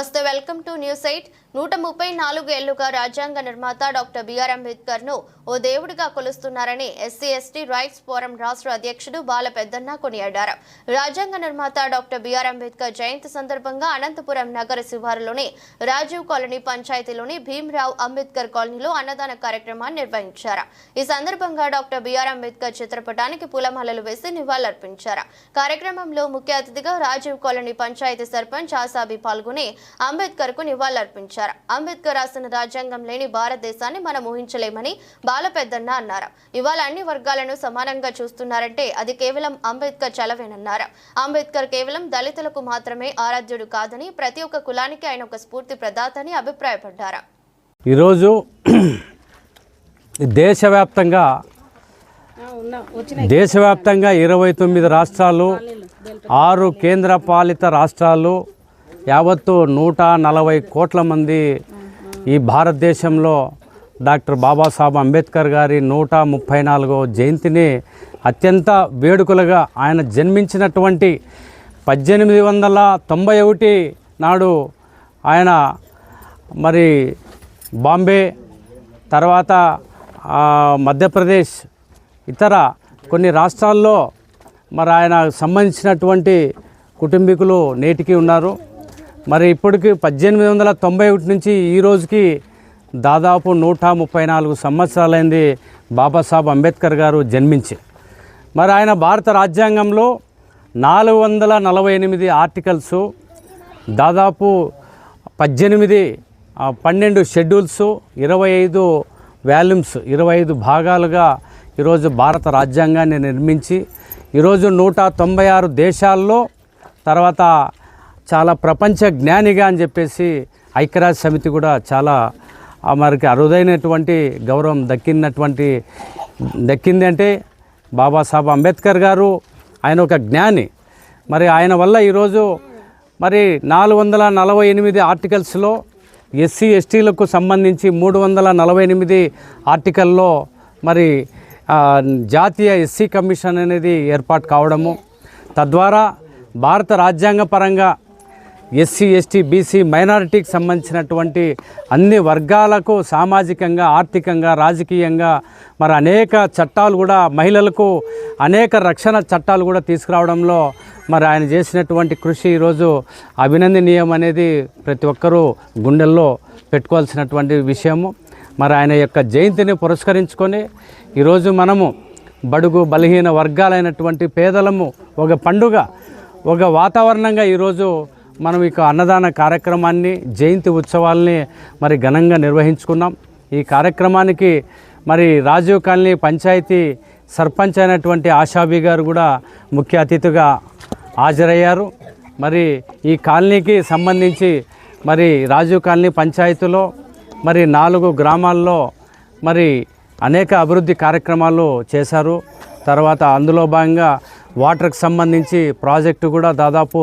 నమస్తే welcome to news eight. నూట ముప్పై నాలుగు ఏళ్ళుగా రాజ్యాంగ నిర్మాత డాక్టర్ బిఆర్ అంబేద్కర్ను ఓ దేవుడిగా కొలుస్తున్నారని ఎస్సీ ఎస్టీ రైట్స్ ఫోరం రాష్ట్ర అధ్యక్షుడు బాల పెద్దన్న కొనియాడారు. రాజ్యాంగ నిర్మాత డాక్టర్ బిఆర్ అంబేద్కర్ జయంతి సందర్భంగా అనంతపురం నగర శివారులోని రాజీవ్ కాలనీ పంచాయతీలోని భీమరావు అంబేద్కర్ కాలనీలో అన్నదాన కార్యక్రమాన్ని నిర్వహించారు. ఈ సందర్భంగా డాక్టర్ బిఆర్ అంబేద్కర్ చిత్రపటానికి పూలమాలలు వేసి నివాళులర్పించారు. కార్యక్రమంలో ముఖ్య అతిథిగా రాజీవ్ కాలనీ పంచాయతీ సర్పంచ్ ఆసాబి పాల్గొని అంబేద్కర్కు నివాళులర్పించారు. అంబేద్కర్ రాసిన రాజ్యాంగం లేని భారతదేశాన్ని మనం ఊహించలేమని బాల పెద్దన్న అన్నారు. ఇవాళ అన్ని వర్గాలను సమానంగా చూస్తున్నారంటే అది కేవలం అంబేద్కర్ చలవేనన్నారు. అంబేద్కర్ కేవలం దళితులకు మాత్రమే ఆరాధ్యుడు కాదని ప్రతి ఒక్క కులానికి ఆయన ఒక స్ఫూర్తి ప్రదాత అని అభిప్రాయపడ్డారు. ఈరోజు దేశవ్యాప్తంగా దేశవ్యాప్తంగా ఇరవై తొమ్మిది రాష్ట్రాలు ఆరు కేంద్ర పాలిత రాష్ట్రాలు యావత్తు నూట నలభై కోట్ల మంది ఈ భారతదేశంలో డాక్టర్ బాబాసాహెబ్ అంబేద్కర్ గారి నూట ముప్పై నాలుగో జయంతిని అత్యంత వేడుకలుగా ఆయన జన్మించినటువంటి పద్దెనిమిది వందల తొంభై ఒకటి నాడు ఆయన మరి బాంబే తర్వాత మధ్యప్రదేశ్ ఇతర కొన్ని రాష్ట్రాల్లో మరి ఆయన సంబంధించినటువంటి కుటుంబీకులు నేటికి ఉన్నారు. మరి ఇప్పటికి పద్దెనిమిది వందల తొంభై ఒకటి నుంచి ఈ రోజుకి దాదాపు నూట ముప్పై నాలుగు సంవత్సరాలైంది బాబాసాహెబ్ అంబేద్కర్ గారు జన్మించి. మరి ఆయన భారత రాజ్యాంగంలో నాలుగు వందల నలభై ఎనిమిది ఆర్టికల్సు దాదాపు పద్దెనిమిది పన్నెండు షెడ్యూల్స్ ఇరవై ఐదు వాల్యూమ్స్ ఇరవై ఐదు భాగాలుగా ఈరోజు భారత రాజ్యాంగాన్ని నిర్మించి ఈరోజు నూట తొంభై ఆరు దేశాల్లో తర్వాత చాలా ప్రపంచ జ్ఞానిగా అని చెప్పేసి ఐక్యరాజ్య సమితి కూడా చాలా మరికి అరుదైనటువంటి గౌరవం దక్కినటువంటి దక్కింది అంటే బాబాసాహెబ్ అంబేద్కర్ గారు. ఆయన ఒక జ్ఞాని. మరి ఆయన వల్ల ఈరోజు మరి నాలుగు వందల నలభై ఎనిమిది ఆర్టికల్స్లో ఎస్సీ ఎస్టీలకు సంబంధించి మూడు వందల నలభై ఎనిమిది ఆర్టికల్లో మరి జాతీయ ఎస్సీ కమిషన్ అనేది ఏర్పాటు కావడము. తద్వారా భారత రాజ్యాంగ పరంగా ఎస్సీ ఎస్టీ బీసీ మైనారిటీకి సంబంధించినటువంటి అన్ని వర్గాలకు సామాజికంగా ఆర్థికంగా రాజకీయంగా మరి అనేక చట్టాలు కూడా మహిళలకు అనేక రక్షణ చట్టాలు కూడా తీసుకురావడంలో మరి ఆయన చేసినటువంటి కృషి ఈరోజు అభినందనీయం అనేది ప్రతి ఒక్కరూ గుండెల్లో పెట్టుకోవాల్సినటువంటి విషయము. మరి ఆయన యొక్క జయంతిని పురస్కరించుకొని ఈరోజు మనము బడుగు బలహీన వర్గాలైనటువంటి పేదలము ఒక పండుగ ఒక వాతావరణంగా ఈరోజు మనం ఇక అన్నదాన కార్యక్రమాన్ని జయంతి ఉత్సవాల్ని మరి ఘనంగా నిర్వహించుకున్నాం. ఈ కార్యక్రమానికి మరి రాజీవ్ కాలనీ పంచాయతీ సర్పంచ్ అయినటువంటి ఆశాబి గారు కూడా ముఖ్య అతిథిగా హాజరయ్యారు. మరి ఈ కాలనీకి సంబంధించి మరి రాజీవ్ కాలనీ పంచాయతీలో మరి నాలుగు గ్రామాల్లో మరి అనేక అభివృద్ధి కార్యక్రమాలు చేశారు. తర్వాత అందులో భాగంగా వాటర్కి సంబంధించి ప్రాజెక్టు కూడా దాదాపు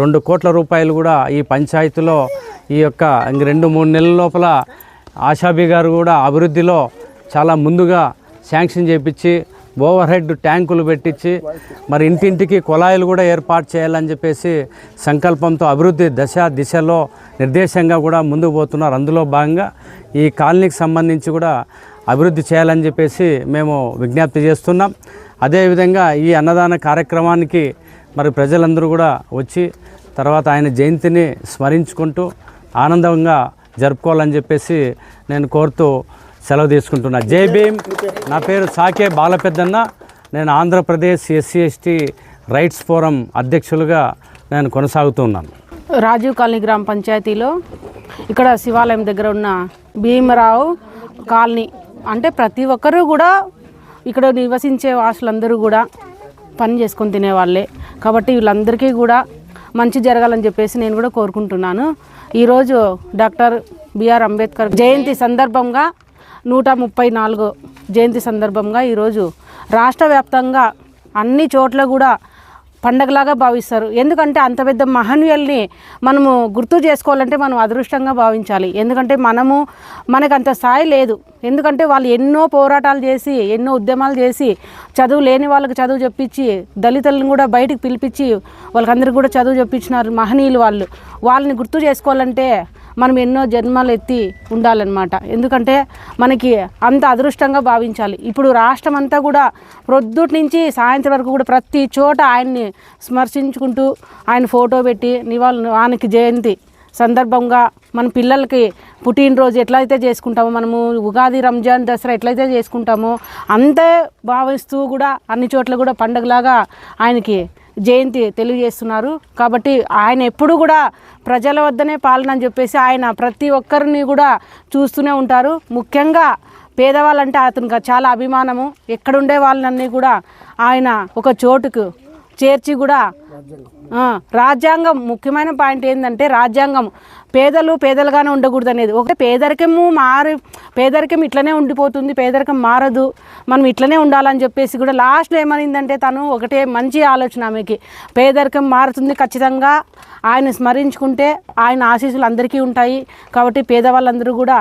రెండు కోట్ల రూపాయలు కూడా ఈ పంచాయతీలో ఈ యొక్క ఇంక రెండు మూడు నెలల లోపల ఆశాబి గారు కూడా అభివృద్ధిలో చాలా ముందుగా శాంక్షన్ చేపించి ఓవర్ హెడ్ ట్యాంకులు పెట్టించి మరి ఇంటింటికి కుళాయిలు కూడా ఏర్పాటు చేయాలని చెప్పేసి సంకల్పంతో అభివృద్ధి దశ దిశలో నిర్దేశంగా కూడా ముందుకు పోతున్నారు. అందులో భాగంగా ఈ కాలనీకి సంబంధించి కూడా అభివృద్ధి చేయాలని చెప్పేసి మేము విజ్ఞప్తి చేస్తున్నాం. అదేవిధంగా ఈ అన్నదాన కార్యక్రమానికి మరి ప్రజలందరూ కూడా వచ్చి తర్వాత ఆయన జయంతిని స్మరించుకుంటూ ఆనందంగా జరుపుకోవాలని చెప్పేసి నేను కోరుతూ సెలవు తీసుకుంటున్నా. జై భీమ్. నా పేరు సాకే బాలపెద్దన్న. నేను Andhra Pradesh SC ST rights forum అధ్యక్షులుగా నేను కొనసాగుతూ ఉన్నాను. రాజీవ్ కాలనీ గ్రామ పంచాయతీలో ఇక్కడ శివాలయం దగ్గర ఉన్న భీమరావు కాలనీ అంటే ప్రతి ఒక్కరూ కూడా ఇక్కడ నివసించే వాసులందరూ కూడా పని చేసుకొని తినేవాళ్ళే. కాబట్టి వీళ్ళందరికీ కూడా మంచి జరగాలని చెప్పేసి నేను కూడా కోరుకుంటున్నాను. ఈరోజు డాక్టర్ బిఆర్ అంబేద్కర్ జయంతి సందర్భంగా నూట ముప్పై నాలుగు జయంతి సందర్భంగా ఈరోజు రాష్ట్ర వ్యాప్తంగా అన్ని చోట్ల కూడా పండగలాగా భావిస్తారు. ఎందుకంటే అంత పెద్ద మహనీయుల్ని మనము గుర్తు చేసుకోవాలంటే మనం అదృష్టంగా భావించాలి. ఎందుకంటే మనము మనకు అంత స్థాయి లేదు. ఎందుకంటే వాళ్ళు ఎన్నో పోరాటాలు చేసి ఎన్నో ఉద్యమాలు చేసి చదువు లేని వాళ్ళకి చదువు చెప్పించి దళితులను కూడా బయటికి పిలిపించి వాళ్ళకందరికీ కూడా చదువు చెప్పించినారు మహనీయులు వాళ్ళు. వాళ్ళని గుర్తు చేసుకోవాలంటే మనం ఎన్నో జన్మలు ఎత్తి ఉండాలన్నమాట. ఎందుకంటే మనకి అంత అదృష్టంగా భావించాలి. ఇప్పుడు రాష్ట్రం అంతా కూడా ప్రొద్దుటి నుంచి సాయంత్రం వరకు కూడా ప్రతి చోట ఆయన్ని స్మర్శించుకుంటూ ఆయన ఫోటో పెట్టి నివాళులు ఆయనకి జయంతి సందర్భంగా మన పిల్లలకి పుట్టినరోజు ఎట్లయితే చేసుకుంటామో మనము ఉగాది రంజాన్ దసరా ఎట్లయితే చేసుకుంటామో అంతే భావిస్తూ కూడా అన్ని చోట్ల కూడా పండగలాగా ఆయనకి జయంతి తెలియజేస్తున్నారు. కాబట్టి ఆయన ఎప్పుడు కూడా ప్రజల వద్దనే పాలన అని చెప్పేసి ఆయన ప్రతి ఒక్కరిని కూడా చూస్తూనే ఉంటారు. ముఖ్యంగా పేదవాళ్ళంటే అతనికి చాలా అభిమానము. ఎక్కడుండే వాళ్ళన్నీ కూడా ఆయన ఒక చోటుకు చేర్చి కూడా రాజ్యాంగం. ముఖ్యమైన పాయింట్ ఏంటంటే రాజ్యాంగం. పేదలు పేదలుగానే ఉండకూడదు అనేది. ఒక పేదరికము మారి పేదరికం ఇట్లనే ఉండిపోతుంది పేదరికం మారదు మనం ఇట్లనే ఉండాలని చెప్పేసి కూడా లాస్ట్లో ఏమైందంటే తను ఒకటే మంచి ఆలోచన ఆమెకి. పేదరికం మారుతుంది ఖచ్చితంగా. ఆయన స్మరించుకుంటే ఆయన ఆశీస్సులు అందరికీ ఉంటాయి. కాబట్టి పేదవాళ్ళందరూ కూడా